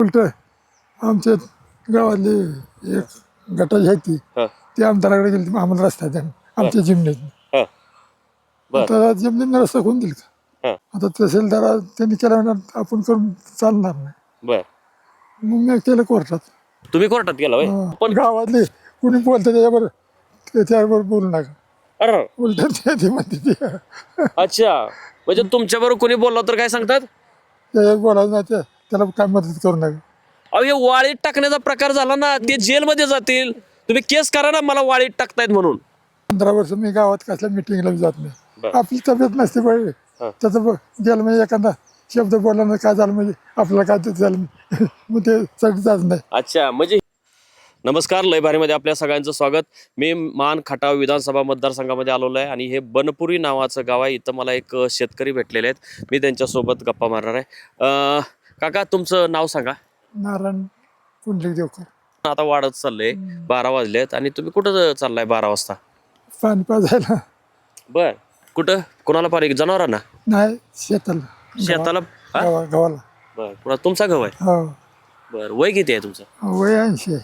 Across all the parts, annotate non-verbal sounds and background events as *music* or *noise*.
उलट आमच्या गावातली एक गटाची आहे ती. हा, ती आमदाराकडे गेली आम्हाला रस्ता द्या आमच्या जिमनीत. हा. बर. आता जिमनीत रस्ता कोण दिल का हा, आता तहसीलदार त्यांनी केला आपण करून चालणार नाही. बर. मग मी केलं कोर्टात. तुम्ही कोर्टात गेला होय? हा. पण गावातले कुणी बोलतं त्याच्यावर त्याच्यावर बोलू नका. अरे. उलट ते ते म्हणते ते अच्छा. म्हणजे तुमच्या बरोबर कोणी बोलला तर काय सांगतात? बोलायचं नाही त्याला काय मदत करू नका अहो हे वाळीत टाकण्याचा प्रकार झाला ना ते जेलमध्ये जातील. तुम्ही केस करा ना मला वाळीत टाकतायत म्हणून. पंधरा वर्ष मी गावात कसल्या मिटिंगला जात नाही. बरं. आपली तब्येत नसते हा. त्याचं ब- गेलं म्हणजे एखादा शब्द बोलला ना काय झालं म्हणजे आपल्याला काय ते झालं *laughs* मग ते साठी जात नाही. अच्छा म्हणजे नमस्कार लय भारीमध्ये आपल्या सगळ्यांचं स्वागत. मी मान खटाव विधानसभा मतदारसंघामध्ये आलेलो आहे आणि हे बनपुरी नावाचं गाव आहे. इथं मला एक शेतकरी भेटलेले आहेत. मी त्यांच्यासोबत गप्पा मारणार आहे. अं, काका तुमचं नाव सांगा. नारायण पुंडलिक देवकर. आता वाढत चाललंय बारा वाजलेत आणि तुम्ही कुठं चाललाय बारा वाजता? पाणी पाजायला बर. कुठं? कोणाला पाणी जनावरांना? नाही शेताला. शेताला? हा? गावा गावाला. बर. पुन्हा तुमचा गव आहे? हो. बर. वय किती आहे तुमचं? वय ऐंशी आहे.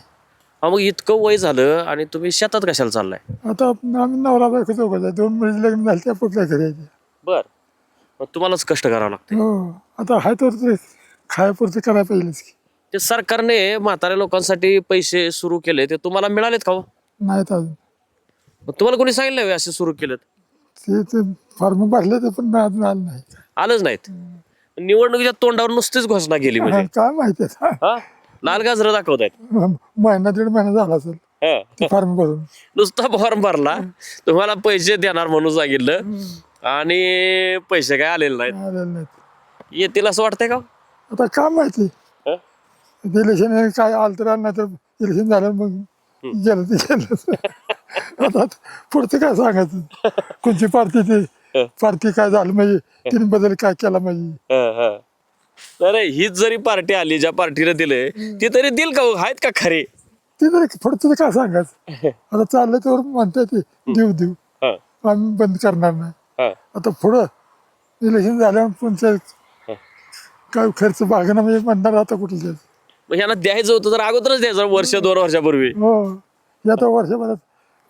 हा मग इतकं वय झालं आणि तुम्ही शेतात कशाला चाललाय? आता आम्ही नवरा बायको आहे. दोन मुली लग्न झाले त्या कुठल्या घरी बर. मग तुम्हालाच कष्ट करावं लागतं हो. आता हाय तर ते खायापुरते करायला पाहिजेच की. ते सरकारने म्हाताऱ्या लोकांसाठी पैसे सुरू केले ते तुम्हाला मिळालेत का हो? नाहीत अजून. मग तुम्हाला कोणी सांगितलं होय असे सुरू केलेत? ते ते फॉर्म भरले ते पण अजून आलं नाही. आलंच नाहीत. निवडणुकीच्या तोंडावर नुसतीच घोषणा केली म्हणजे. काय माहिती आहे हा? लाल गाजरं दाखवत आहेत महिना दीड महिना झाला असेल. ते फॉर्म भरून. नुसता फॉर्म भरला तुम्हाला पैसे देणार म्हणून सांगितलं आणि पैसे काय आलेले नाहीत. आलेलं नाहीत. येतील असं वाटतंय का आता काय माहिती. हं? इलेक्शन काय आलं तर आलं नाही तर इलेक्शन झालं मग गेलं ते गेलं. आता पुढचं काय सांगायचं? कोणची पार्टी ते? पार्टी काय झालं म्हणजे तिने बदल काय केला म्हणजे? हं, हं. नाही नाही, हीच जरी पार्टी आली ज्या पार्टीने दिले ती तरी देईल का हो? आहेत का खरे? ते तरी पुढचं काय सांगायचं? आता चाललं तर म्हणताय ते देऊ देऊ. हं, आम्ही बंद करणार नाही. हं. आता पुढं इलेक्शन झाल्यावर पुढचं काय खर्च भागणं म्हणजे म्हणणार आता कुठलं द्यायचं मग ह्यांना द्यायचं होतं तर अगोदरच द्यायचं वर्ष दोन वर्षापूर्वी. हो. हे आता वर्षभरात.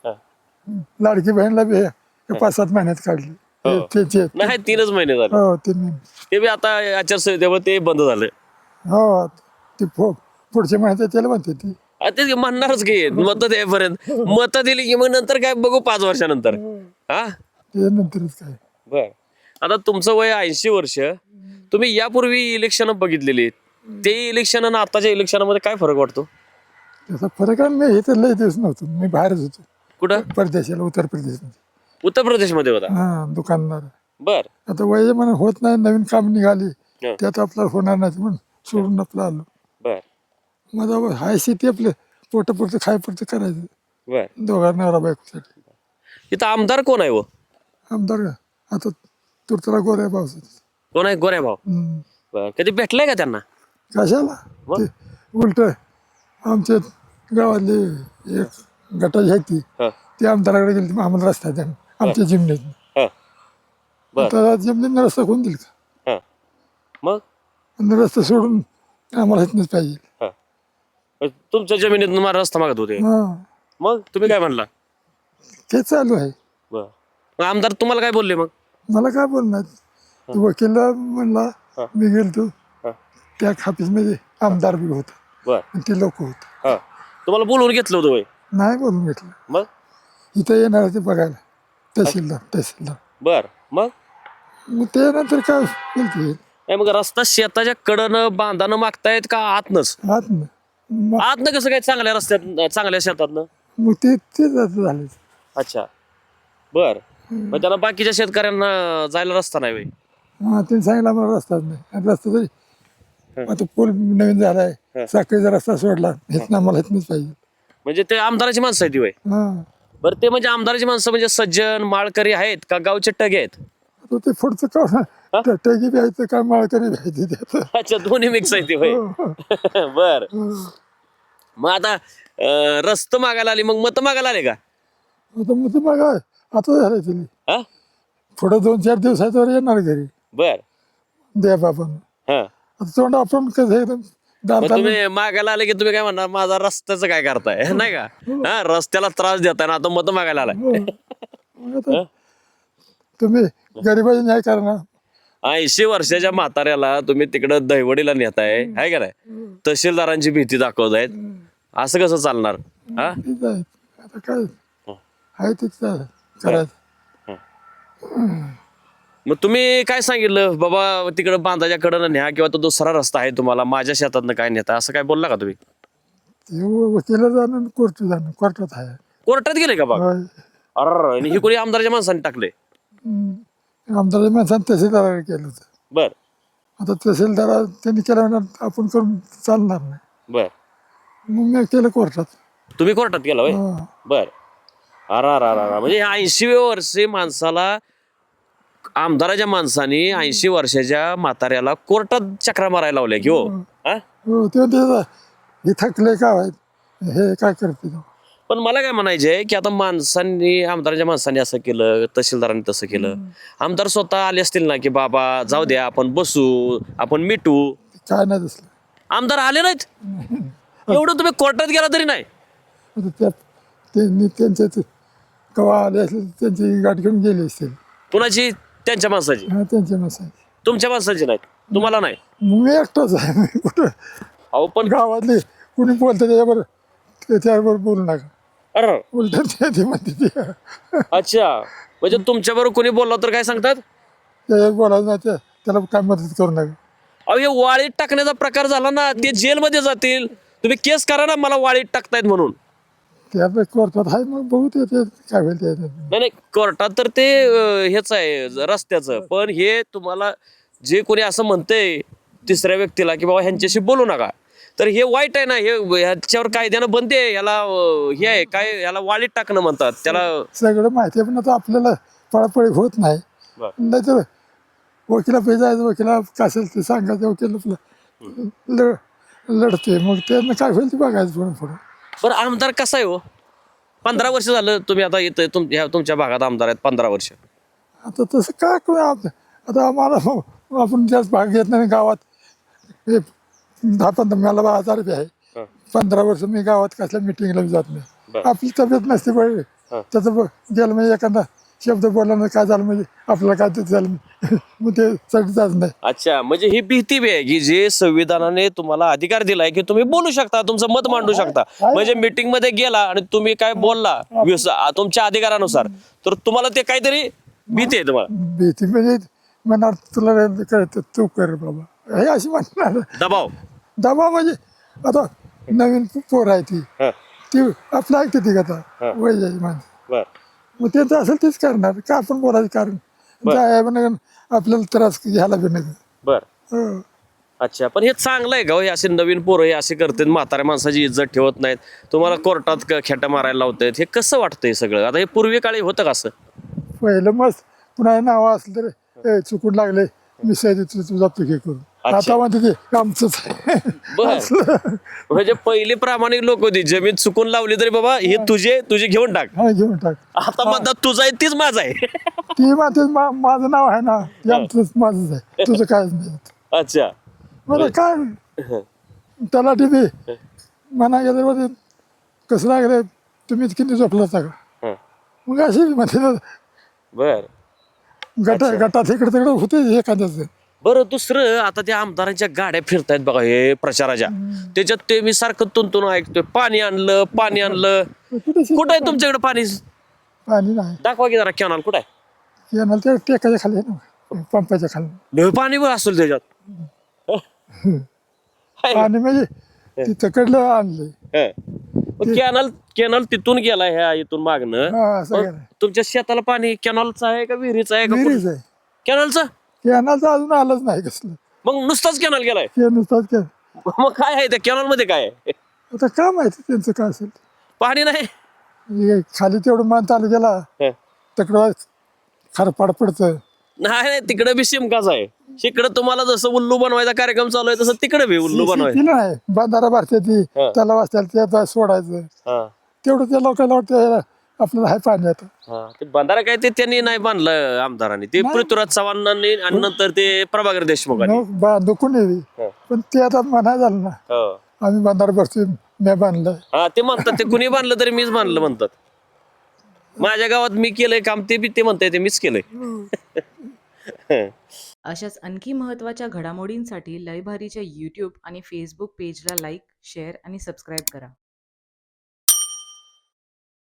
हं. लाडकी बहीणला बी हे पाच सात महिन्यात काढली. हो. ते- ते- ते- नाही तीनच महिने झाले. हो तीन महिने. ते बी आता आचारसंहितेमुळे ते बंद झालं. हो ते पुढच्या महिन्यात त्याला म्हणते ती. आ, ते म्हणणारच की मत द्यायपर्यंत. मत दिली की मग नंतर काय बघू पाच वर्षानंतर. हा? ते नंतरच काय. बर. आता तुमचं वय ऐंशी वर्ष. तुम्ही यापूर्वी इलेक्शन बघितलेली ते इलेक्शन आणि आताच्या इलेक्शनमध्ये काय फरक वाटतो? त्याचा फरक आहे मी इथं लय दिवस नव्हतो. मी बाहेरच होतो. कुठं? परदेशाला उत्तर प्रदेशमध्ये. उत्तर प्रदेशमध्ये होता. हा दुकानदार. बर. आता वय म्हणून होत नाही नवीन काम निघाली. हं. त्यात आपल्याला होणार नाही म्हणून सोडून आपलं आलो. बर. माझा हाय शेती आपलं पोटापुरतं खायपुरतं करायचं. बर. दोघा नवरा बायकोसाठी. इथं आमदार कोण आहे हो? आमदार का? आता तुरतला गोऱ्या पावसात. कोण आहे? गोऱ्या भाऊ. हम्म. बर कधी भेटलाय का त्यांना? कशाला? मग? उलट आमच्या गावातली एक गटाची आहे ती. हं, ती आमदाराकडे गेली आम्हाला रस्ता द्या. आमच्या जिमनीत. हं. बर. आता जिमनीत रस्ता कोण दिल का हं. मग? आणि रस्ता सोडून आम्हाला इथनंच पाहिजे. हं. मग तुमच्या जमिनीत मला रस्ता मागत होते. हा. मग तुम्ही काय म्हणला? ते चालू आहे. बर. मग आमदार तुम्हाला काय बोलले मग? मला काय बोलणार? तू वकीलला म्हणला. मी गेलतो. त्या ऑफिसमध्ये आमदार बी होता. ते लोक होते. तुम्हाला बोलवून घेतलं होतं नाही बोलून घेतलं. मग? इथं येणार आहे ते बघायला. तहसीलदार तहसीलदार. बर. मग? मग ते नंतर काय बोलते नाही मग रस्ता शेताच्या कडनं बांधानं मागतायत का आतनच? आत न- मग आतनं कसं काय चांगल्या रस्त्यात चांगल्या शेतातनं? मग ते ते झाले. अच्छा. बर. मग त्याला बाकीच्या शेतकऱ्यांना जायला रस्ता नाही वय? हा त्यांनी सांगितलं आम्हाला रस्ताच नाही. आणि रस्ता तरी आता पूल नवीन झालाय. साखळीचा रस्ता सोडला. हेच ना आम्हाला हेच पाहिजे. म्हणजे ते आमदाराची माणसं आहेत ती वय हा. बरं ते म्हणजे आमदाराची माणसं म्हणजे सज्जन माळकरी आहेत का गावचे टगे आहेत? आता ते पुढचं का टॅगी ते काय माळकरी बी आहे ते त्यात. अच्छा दोन्ही मिक्स आहे ती वय बर. मग आता अं, रस्त मागायला आली मग मत मागायला आले का? आता मग ते मग आता झालं तिने हा? पुढं दोन चार दिवसाच्यावर येणार घरी. बर. द्या बाबा. हा. आता तोंड आपण कसं एकदम दार तुम्ही मागायला आले की तुम्ही काय म्हणणार? माझा रस्त्याचं काय करताय? नाही का? हा रस्त्याला त्रास देताय ना आता मत मागायला आलाय. हो. मग आता तुम्ही गरीबाची न्याय करणार ऐंशी वर्षाच्या म्हाताऱ्याला तुम्ही तिकडं दहिवडीला नेताय हाय का नाही? तहसीलदारांची भीती दाखवतायत. असं कसं चालणार? हा? आहे. आता काय? आहे. ते चालेल. करायचं मग तुम्ही काय सांगितलं? बाबा तिकडं बांधाच्या कडनं न्या किंवा तो दुसरा रस्ता आहे तुम्हाला माझ्या शेतातनं काय नेता? असं काय बोलला का तुम्ही? ते वकिला जाणं कोर्ट जाणं कोर्टात आहे. कोर्टात गेले का होय. अरे आणि ही कोणी आमदाराच्या माणसाने टाकले हम्म. आमदार माणसानं तहसीलदाराने केलं होतं. बर. आता तहसीलदार त्यांनी केल्यावर आपण करून चालणार नाही. बर. मग मी केलं कोर्टात. तुम्ही कोर्टात गेला हा. बर. अरा. म्हणजे ऐंशी वर्षे माणसाला आमदाराच्या माणसाने ऐंशी वर्षाच्या म्हाताऱ्याला कोर्टात चक्रा मारायला लावल्या की हो? हा? हो? ते म्हणते, हे थकले का आहेत हे काय करते तो? पण मला काय म्हणायचंय की आता माणसांनी आमदाराच्या माणसांनी असं केलं तहसीलदारांनी तसं केलं. आमदार स्वतः आले असतील ना की बाबा जाऊ द्या आपण बसू आपण मिटू. काय नाही दिसलं. आमदार आले नाहीत. *laughs* एवढं तुम्ही कोर्टात गेला तरी नाही. आता त्यांनी त्यांच्या ते कवा आले असेल त्यांची गाठ घेऊन गेली असतील. कुणाची? त्यांच्या माणसाची? हा त्यांच्या मसाज तुमच्या माणसाची नाही तुम्हाला नाही? मग मी एकटाच आहे. मी कुठं? अहो पण गावातले कुणी बोलतं त्याच्यावर त्याच्याबरोबर बोलू नका. अरे. उलट ते ते म्हणते ते. अच्छा. म्हणजे तुमच्या बरोबर कोणी बोलला तर काय सांगतात? त्याच्यावर बोलायचं नाही त्या- त्याला काय मदत करू नका. अहो हे वाळीत टाकण्याचा प्रकार झाला ना ते जेलमध्ये जातील. तुम्ही केस करा ना मला वाळीत टाकतायत म्हणून. त्या कोर्टात आहे मग बघू ते ते काय होईल ते. नाही नाही कोर्टात तर ते अं, हेच आहे ज- रस्त्याचं. पण हे तुम्हाला जे कोणी असं म्हणतंय तिसऱ्या व्यक्तीला की बाबा ह्यांच्याशी बोलू नका. तर हे वाईट आहे ना हे ह्याच्यावर कायद्यानं बंदी आहे याला अं, हे आहे काय याला वाळीत टाकणं म्हणतात. त्याला सगळं माहिती आहे पण आता आपल्याला पळापळी होत नाही. बरं. नाही तर वकिला पैसे जायचं वकिला काय असेल ते सांगायचं वकील आपलं लढ लढते मग त्यांना काय होईल ते बघायचं पुढं पुढं. बरं आमदार कसा आहे हो? पंधरा वर्ष झालं तुम्ही आता इथं तुम ह्या तुमच्या भागात आमदार आहेत पंधरा वर्ष. आता तसं काय करू? आप- आता आम्हाला आपण जास्त भाग घेत नाही गावात. हे दहा पंधरा मला बा हजार रुपये आहे. पंधरा वर्ष मी गावात कसल्या मिटिंगला जात नाही. बरं. आपली तब्येत नसते बरं. त्याचं ब- गेलं म्हणजे एखादा शब्द बोलला नाही काय झालं म्हणजे? आपल्याला काय ते झालं *laughs* मग ते जात नाही. अच्छा म्हणजे ही भीती बी आहे की जे संविधानाने तुम्हाला अधिकार दिलाय की तुम्ही बोलू शकता तुमचं मत मांडू शकता. म्हणजे मीटिंगमध्ये गेला आणि तुम्ही काय बोलला आ- तुमच्या अधिकारानुसार. तर तुम्हाला ते काहीतरी भीती आहे तुम्हाला. भीती म्हणजे म्हणणार तुला करत तू कर बाबा. हे अशी म्हणणार. दबाव. दबा म्हणजे आता नवीन पोर आहे ती. हं, ती आपलं ऐकते ती आता वय माणसं. बर. मग त्यांचं असेल तेच करणार. का आपण बोलायचं कारण? जाय म्हणा आपल्याला त्रास घ्यायला बी नाही. बर. हो. अच्छा पण हे चांगलं आहे का हो? असे नवीन पोरं हे असे करतात म्हाताऱ्या माणसाची इज्जत ठेवत नाहीत. तुम्हाला कोर्टात क- खेटा मारायला लावतायत. हे कसं वाटतंय सगळं? आता हे पूर्वी काळी होतं का असं? पहिलं मस्त पुन्हा नाव असलं तर ए, चुकून लागले मी सैद तू तुझा पिके अच्छा. आता म्हणते ते आमचंच आहे. बर. असलं. म्हणजे पहिली प्रामाणिक लोक होती जमीन चुकून लावली तरी बाबा हे तुझे तुझे घेऊन टाक. हा घेऊन टाक. आता म्हणतात तुझा आहे तीच माझा आहे. ती म्हणते मा- माझं नाव आहे ना ते आमचंच माझंच आहे. तुझं कायच नाही. अच्छा. मला काय? त्याला टीव्ही म्हणा गेलं मध्ये कसं लागलं तुम्ही किती झोपला होता का? हं. मग अशी म्हणते बर. गट गटात इकडे तिकडे होते एखाद्याचं. बरं दुसरं आता त्या आमदारांच्या गाड्या फिरतायत बघा हे प्रचाराच्या. त्याच्यात ते मी सारखं तुंतून ऐकतोय. पाणी आणलं पाणी आणलं. कुठे आहे तुमच्याकडे पाणी? पाणी नाही. दाखवा की जरा कॅनल कुठं आहे? येणार ते टेकाच्या खाली आहे ना पंपाच्या खाली. पाणी बघ असेल त्याच्यात. हाय? पाणी म्हणजे तिथं कडलं आणले हं. मग कॅनल कॅनल तिथून गेला ह्या इथून मागणं हा असं मग केलं तुमच्या शेताला पाणी कॅनलचं आहे का विहिरीचं आहे का विहिरीच आहे. कॅनलचं? कॅनलचं अजून आलंच नाही कसलं. मग नुसताच कॅनल गेलाय? ते नुसतात काय मग काय आहे त्या कॅनलमध्ये काय? आहे? आता काय माहिती त्यांचं काय असेल. पाणी नाही? हे खाली तेवढं मान चालू गेला हं. तिकडं खरपाड पडतं नाही नाही तिकडे बी शिमकाच आहे. तिकडे तुम्हाला जसं उल्लू बनवायचा कार्यक्रम चालू आहे तसं तिकडे बी उल्लू बनवायचं. नाही. बंधारा भरते ती हा. त्याला सोडायचं. हा. तेवढं त्या लोकांना वाटतं आपल्याला हाय पाणी हा, ते बंधारा काय ते त्यांनी नाही बांधलं आमदारांनी. ते. पृथ्वीराज चव्हाणांनी आणि नंतर ते प्रभाकर देशमुखांनी. मग बांधू कोणी हा. पण ते आता म्हणाय झालं ना. हो. आम्ही बांधार बसतोय मी बांधलंय हा ते म्हणतात ते कुणी बांधलं तरी मीच बांधलं म्हणतात. माझ्या गावात मी केलंय काम ते बी ते म्हणताय ते मीच केलंय. *laughs* अशाच आणखी महत्त्वाच्या घडामोडींसाठी लयभारीच्या यूट्यूब आणि फेसबुक पेजला लाईक शेअर आणि सबस्क्राईब करा.